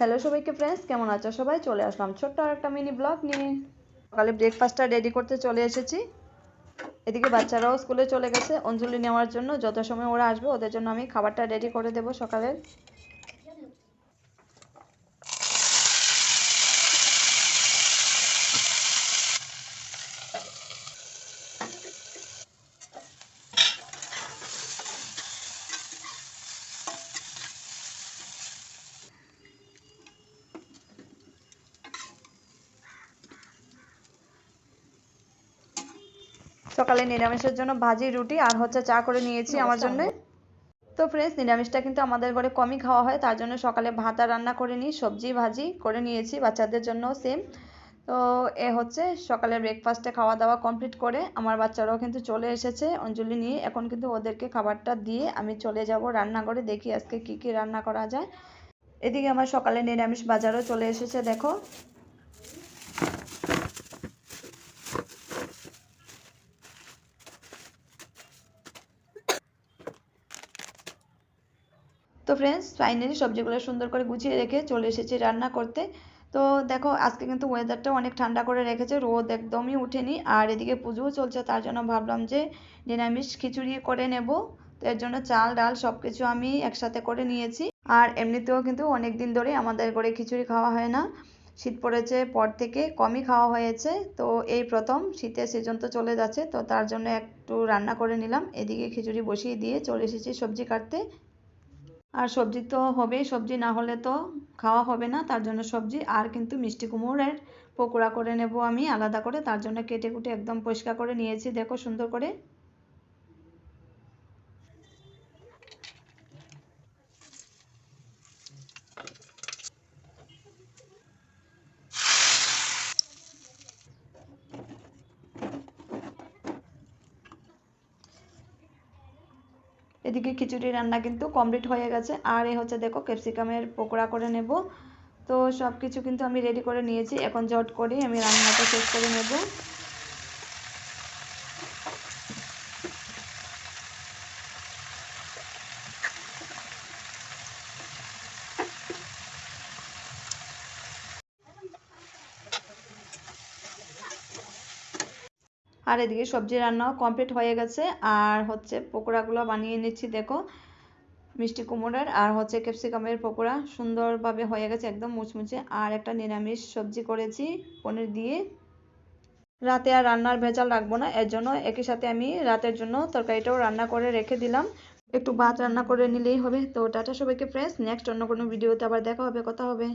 Hello সবাইকে friends কেমন আছো সবাই? চলে আসলাম ছোট্ট আর একটা মিনি ব্লগ নিয়ে। সকালে ব্রেকফাস্টটা রেডি করতে চলে এসেছি। এদিকে বাচ্চারাও স্কুলে চলে গেছে, অঞ্জলি নেওয়ার জন্য। যত সময় ওরা আসবে, ওদের জন্য আমি খাবারটা রেডি করে দেবো সকালের। সকালে নিরামিষের জন্য ভাজি রুটি আর হচ্ছে চা করে নিয়েছি আমার জন্য। তো ফ্রেন্ডস নিরামিষটা কিন্তু আমাদের ঘরে কমই খাওয়া হয় তার জন্য সকালে ভাত আর রান্না করে নিই সবজি ভাজি করে নিয়েছি বাচ্চাদের জন্য সেম তো এ হচ্ছে সকালে ব্রেকফাস্টে খাওয়া দাওয়া কমপ্লিট করে আমার বাচ্চারাও কিন্তু চলে এসেছে অঞ্জলি নিয়ে এখন কিন্তু ওদেরকে খাবারটা দিয়ে আমি চলে যাব রান্নাঘরে দেখি আজকে কি কি রান্না করা যায়। এদিকে আমার সকালে নিরামিষ বাজারও চলে এসেছে দেখো। তো ফ্রেন্ডস ফাইনালি সবজিগুলো সুন্দর করে গুছিয়ে রেখে চলে এসেছি রান্না করতে। তো দেখো, আজকে কিন্তু ওয়েদারটা অনেক ঠান্ডা করে রেখেছে, রোদ একদমই উঠেনি। আর এদিকে পুজোও চলছে, তার জন্য ভাবলাম যে নিরামিষ খিচুড়ি করে নেব। তো এর জন্য চাল, ডাল সব কিছু আমি একসাথে করে নিয়েছি। আর এমনিতেও কিন্তু অনেক দিন ধরে আমাদের ঘরে খিচুড়ি খাওয়া হয় না। শীত পড়েছে, পর থেকে কমই খাওয়া হয়েছে। তো এই প্রথম, শীতের সিজন তো চলে যাচ্ছে, তো তার জন্য একটু রান্না করে নিলাম। এদিকে খিচুড়ি বসিয়ে দিয়ে চলে এসেছি সবজি কাটতে। আর সবজি তো হবেই, সবজি না হলে তো খাওয়া হবে না। তার জন্য সবজি আর কিন্তু মিষ্টি কুমড়োর পকোড়া করে নেব আমি আলাদা করে। তার জন্য কেটে কুটে একদম পরিষ্কার করে নিয়েছি, দেখো সুন্দর করে। এদিকে খিচুড়ি রান্না কিন্তু কমপ্লিট হয়ে গেছে। আর এ হচ্ছে দেখো ক্যাপসিকামের পকোড়া করে নেব। তো সব কিছু কিন্তু আমি রেডি করে নিয়েছি। এখন জট করে আমি রান্নাটা শেষ করে নেব। আর এদিকে সবজি রান্নাও কমপ্লিট হয়ে গেছে। আর হচ্ছে পকোড়াগুলো বানিয়ে নিচ্ছি, দেখো। মিষ্টি কুমড়োর আর হচ্ছে ক্যাপসিকামের পকোড়া সুন্দরভাবে হয়ে গেছে একদম মুচমুচে। আর একটা নিরামিষ সবজি করেছি পনির দিয়ে। রাতে আর রান্নার ভেজাল রাখব না, এর জন্য একই সাথে আমি রাতের জন্য তরকারিটাও রান্না করে রেখে দিলাম। একটু ভাত রান্না করে নিলেই হবে। তো টাটা সবাইকে ফ্রেন্ডস নেক্সট অন্য কোনো ভিডিওতে আবার দেখা হবে, কথা হবে।